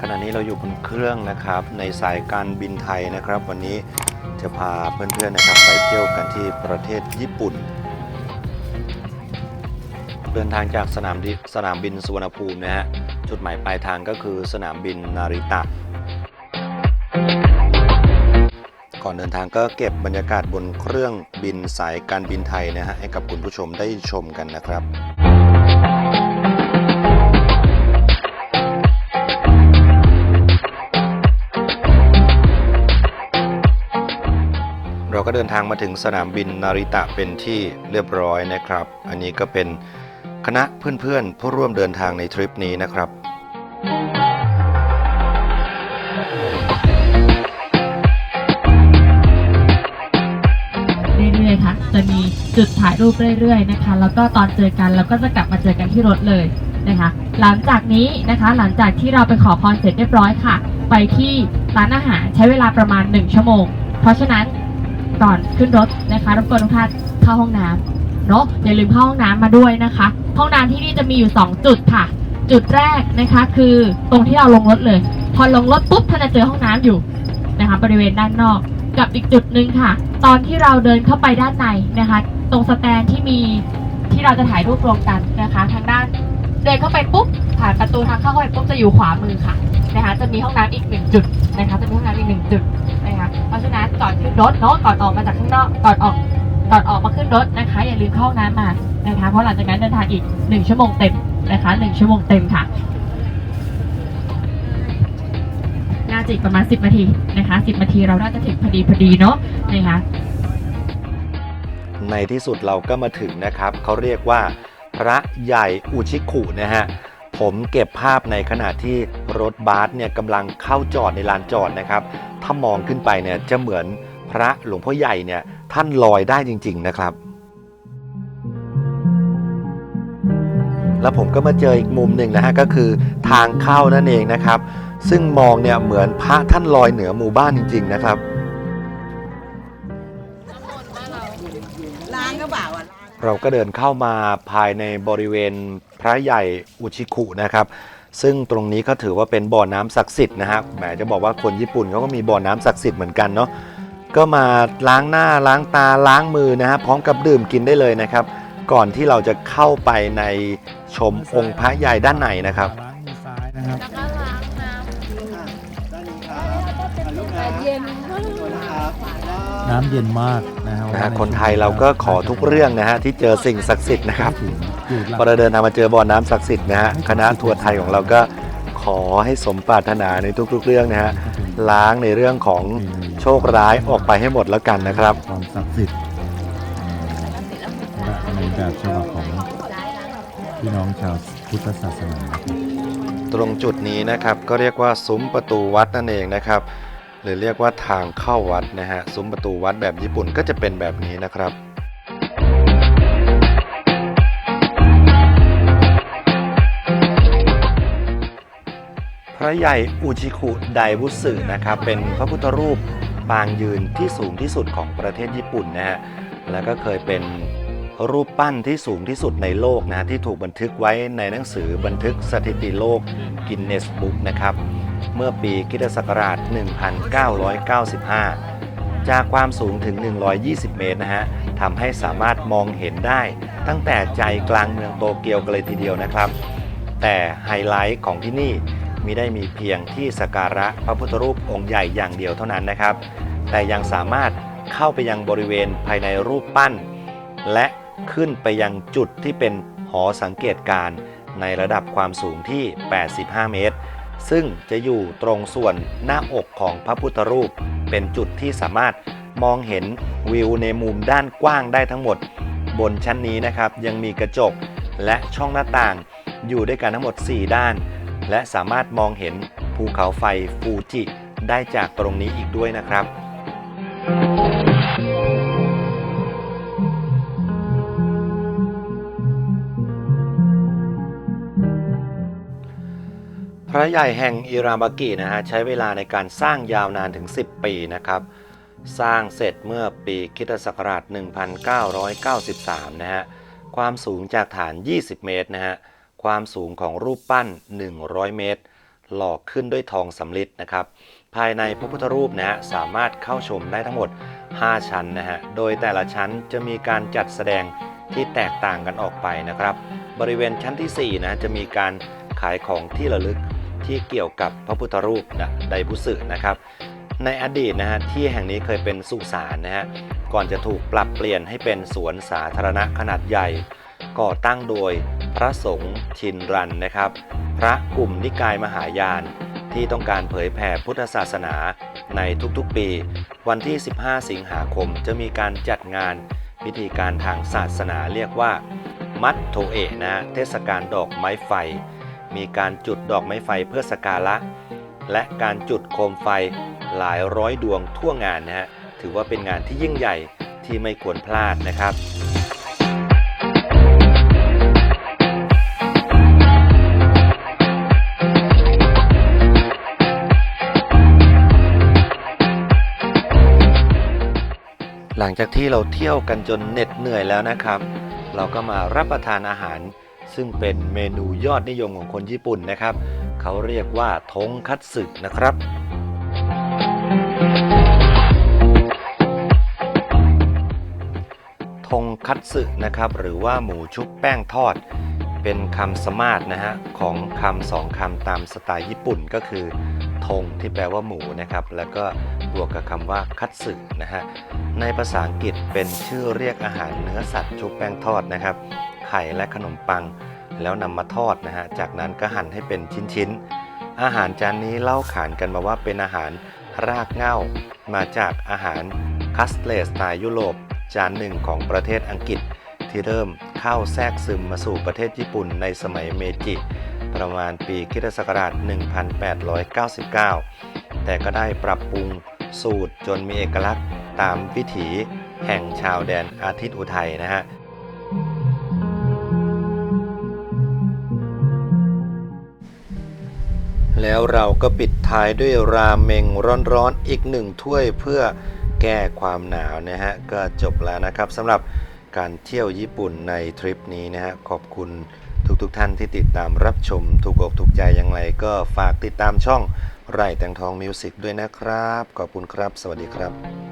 ขณะนี้เราอยู่บนเครื่องนะครับในสายการบินไทยนะครับ วันนี้จะพาเพื่อนๆนะครับไปเที่ยวกันที่ประเทศญี่ปุ่น เดินทางจากสนามดิสนามบินสุวรรณภูมินะฮะจุดหมายปลายทางก็คือสนามบินนาริตะ ก่อนเดินทางก็เก็บบรรยากาศบนเครื่องบินสายการบินไทยนะฮะให้กับคุณผู้ชมได้ชมกันนะครับ ก็เดินทางมาถึงสนามบินนาริตะเป็นที่เรียบร้อยนะครับ อันนี้ก็เป็นคณะเพื่อนๆ ผู้ร่วมเดินทางในทริปนี้นะครับเรื่อยๆค่ะจะมีจุดถ่ายรูปเรื่อยๆนะคะ แล้วก็ตอนเจอกันเราก็จะกลับมาเจอกันที่รถเลยนะคะ หลังจากนี้นะคะหลังจากที่เราไปขอพรเสร็จเรียบร้อยค่ะ ไปที่ร้านอาหารใช้เวลาประมาณ 1 ชั่วโมง เพราะฉะนั้น ก่อนขึ้นรถนะคะรบกวนทุกท่านเข้าห้องน้ำเนาะอย่าลืมเข้าห้องน้ำมาด้วยนะคะ ห้องน้ำที่นี่จะมีอยู่ 2 จุดค่ะ จุดแรกนะคะคือตรงที่เราลงรถเลย พอลงรถปุ๊บท่านจะเจอห้องน้ำอยู่นะคะบริเวณด้านนอก กับอีกจุดหนึ่งค่ะ ตอนที่เราเดินเข้าไปด้านในนะคะ ตรงสแตนที่มีที่เราจะถ่ายรูปรวมกันนะคะ ทางด้านเดินเข้าไปปุ๊บผ่านประตูทางเข้าเข้าไปปุ๊บจะอยู่ขวามือค่ะนะคะ จะมีห้องน้ำอีกหนึ่งจุดนะคะ จะมีห้องน้ำอีกหนึ่งจุด เพราะฉะนั้นก่อนขึ้นรถเนาะก่อนออกมาจากข้างนอกก่อนออกก่อนออกมาขึ้นรถนะคะ อย่าลืมเข้าน้ำมานะคะเพราะหลังจากนั้นเดินทางอีกหนึ่งชั่วโมงเต็มนะคะหนึ่งชั่วโมงเต็มค่ะน่าจะอีกประมาณ 10นาทีนะคะ10นาทีเราน่าจะถึงพอดีพอดีเนาะนะคะในที่สุดเราก็มาถึงนะครับ เขาเรียกว่า พระใหญ่อุชิคุนะฮะ ผมเก็บภาพในขณะที่ รถบัสเนี่ยกำลังเข้าจอดในลานจอดนะครับ ถ้ามองขึ้นไปเนี่ยจะเหมือนพระหลวงพ่อใหญ่เนี่ยท่านลอยได้จริง ๆนะครับ แล้วผมก็มาเจออีกมุมหนึ่งนะฮะก็คือทางเข้านั่นเองนะครับ ซึ่งมองเนี่ยเหมือนพระท่านลอยเหนือหมู่บ้านจริง ๆ นะครับ ล้างก็เปล่าอะเราก็เดินเข้ามาภายในบริเวณพระใหญ่อุชิคุนะครับ ซึ่งตรงนี้ก็ถือว่าเป็นบ่อน้ำศักดิ์สิทธิ์นะครับแหมจะบอกว่าคนญี่ปุ่นเขาก็มีบ่อน้ำศักดิ์สิทธิ์เหมือนกันเนาะก็มาล้างหน้าล้างตาล้างมือนะฮะพร้อมกับดื่มกินได้เลยนะครับ ก่อนที่เราจะเข้าไปในชมองค์พระใหญ่ด้านในนะครับล้างมือซ้ายนะครับด้านนี้ครับถ่ายรูปนะเย็นนะครับน้ำเย็นมากนะฮะนะฮะคนไทยเราก็ขอทุกเรื่องนะฮะที่เจอสิ่งศักดิ์สิทธิ์นะครับถึงอยู่หลัง พอเราเดินทางมาเจอบ่อน้ำศักดิ์สิทธิ์นะฮะคณะทัวร์ไทยของเราก็ขอให้สมปรารถนาในทุกๆ เรื่องนะฮะล้างในเรื่องของโชคร้ายออกไปให้หมดแล้วกันนะครับ ความศักดิ์สิทธิ์และในแบบฉบับของพี่น้องชาวพุทธศาสนาครับตรงจุดนี้นะครับก็เรียกว่าซุ้มประตูวัดนั่นเองนะครับหรือเรียกว่าทางเข้าวัดนะฮะซุ้มประตูวัดแบบญี่ปุ่นก็จะเป็นแบบนี้นะครับ พระใหญ่อุชิคุไดบุสึนะครับเป็นพระพุทธรูปปางยืนที่สูงที่สุดของประเทศญี่ปุ่นนะฮะแล้วก็เคยเป็นรูปปั้นที่สูงที่สุดในโลกนะที่ถูกบันทึกไว้ในหนังสือบันทึกสถิติโลกกินเนสบุ๊กนะครับเมื่อปีคริสตศักราช 1995 จากความสูงถึง 120 เมตรนะฮะทำให้สามารถมองเห็นได้ ตั้งแต่ใจกลางเมืองโตเกียวกันเลยทีเดียวนะครับ แต่ไฮไลท์ของที่นี่ มิได้มีเพียงที่สักการะพระพุทธรูปองค์ใหญ่อย่างเดียวเท่านั้นนะครับ แต่ยังสามารถเข้าไปยังบริเวณภายในรูปปั้น และขึ้นไปยังจุดที่เป็นหอสังเกตการณ์ในระดับความสูงที่ 85 เมตร ซึ่งจะอยู่ตรงส่วนหน้าอกของพระพุทธรูป เป็นจุดที่สามารถมองเห็นวิวในมุมด้านกว้างได้ทั้งหมด บนชั้นนี้นะครับยังมีกระจกและช่องหน้าต่างอยู่ด้วยกันทั้งหมด 4 ด้าน และสามารถมองเห็นภูเขาไฟฟูจิได้จากตรงนี้อีกด้วยนะครับ พระใหญ่แห่งอิรามากินะฮะใช้เวลาในการสร้างยาวนานถึง 10 ปีนะครับ สร้างเสร็จเมื่อปีคริตศักราช 1993 นะฮะ ความสูงจากฐาน 20 เมตรนะฮะ ความสูงของรูปปั้น 100 เมตร หล่อขึ้นด้วยทองสำริดนะครับ ภายในพระพุทธรูปนะฮะสามารถเข้าชมได้ทั้งหมด 5 ชั้นนะฮะ โดยแต่ละชั้นจะมีการจัดแสดงที่แตกต่างกันออกไปนะครับ บริเวณชั้นทีสี่ 4 นะจะมีการขายของที่ระลึกที่เกี่ยวกับพระพุทธรูปนะไดบุสึนะครับ ในอดีตนะฮะที่แห่งนี้เคยเป็นสุสานนะฮะก่อนจะถูกปรับเปลี่ยนให้เป็นสวนสาธารณะขนาดใหญ่ ก่อตั้งโดยพระสงฆ์ชินรันนะครับ พระกลุ่มนิกายมหายานที่ต้องการเผยแผ่พุทธศาสนาในทุกๆปี วันที่ 15 สิงหาคมจะมีการจัดงานพิธีการทางศาสนาเรียกว่า มัดโทเอะนะเทศกาลดอกไม้ไฟ มีการจุดดอกไม้ไฟเพื่อสกการะ และการจุดโคมไฟหลายร้อยดวงทั่วงานนะฮะถือว่าเป็นงานที่ยิ่งใหญ่ที่ไม่ควรพลาดนะครับ ลังจากที่เราเที่ยวกันจนเหน็ดเหนื่อยแล้วนะครับ เราก็มารับประทานอาหาร ซึ่งเป็นเมนูยอดนิยมของคนญี่ปุ่นนะครับ เขาเรียกว่าทงคัตสึนะครับ ทงคัตสึนะครับ หรือว่าหมูชุบแป้งทอด เป็นคำสมาร์ทนะฮะของคำสองคำตามสไตล์ญี่ปุ่นก็คือ ทงที่แปลว่าหมูนะครับ แล้วก็บวกกับคำว่าคัตสึนะฮะ ในภาษาอังกฤษเป็นชื่อเรียกอาหารเนื้อสัตว์ชุบแป้งทอดนะครับ ไข่และขนมปัง แล้วนำมาทอดนะฮะ จากนั้นก็หั่นให้เป็นชิ้นๆ อาหารจานนี้เล่าขานกันมาว่าเป็นอาหารรากเหง้า มาจากอาหารคัสเลสไตล์ยุโรปจานหนึ่งของประเทศอังกฤษที่เริ่มเข้าแทรกซึมมาสู่ประเทศญี่ปุ่นในสมัยเมจิ ประมาณปีคริสตศักราช 1899 แต่ก็ได้ปรับปรุงสูตรจนมีเอกลักษณ์ตามวิถีแห่งชาวแดนอาทิตย์อุทัยนะฮะแล้วเราก็ปิดท้ายด้วยราเมงร้อนๆอีกหนึ่งถ้วยเพื่อแก้ความหนาวนะฮะ ก็จบแล้วนะครับสำหรับ การเที่ยวญี่ปุ่นในทริปนี้นะฮะขอบคุณทุกๆทท่านที่ติดตามรับชม ถูกอกถูกใจอย่างไรก็ฝากติดตามช่องไร่แตงทองมิวสิกด้วยนะครับ ขอบคุณครับ สวัสดีครับ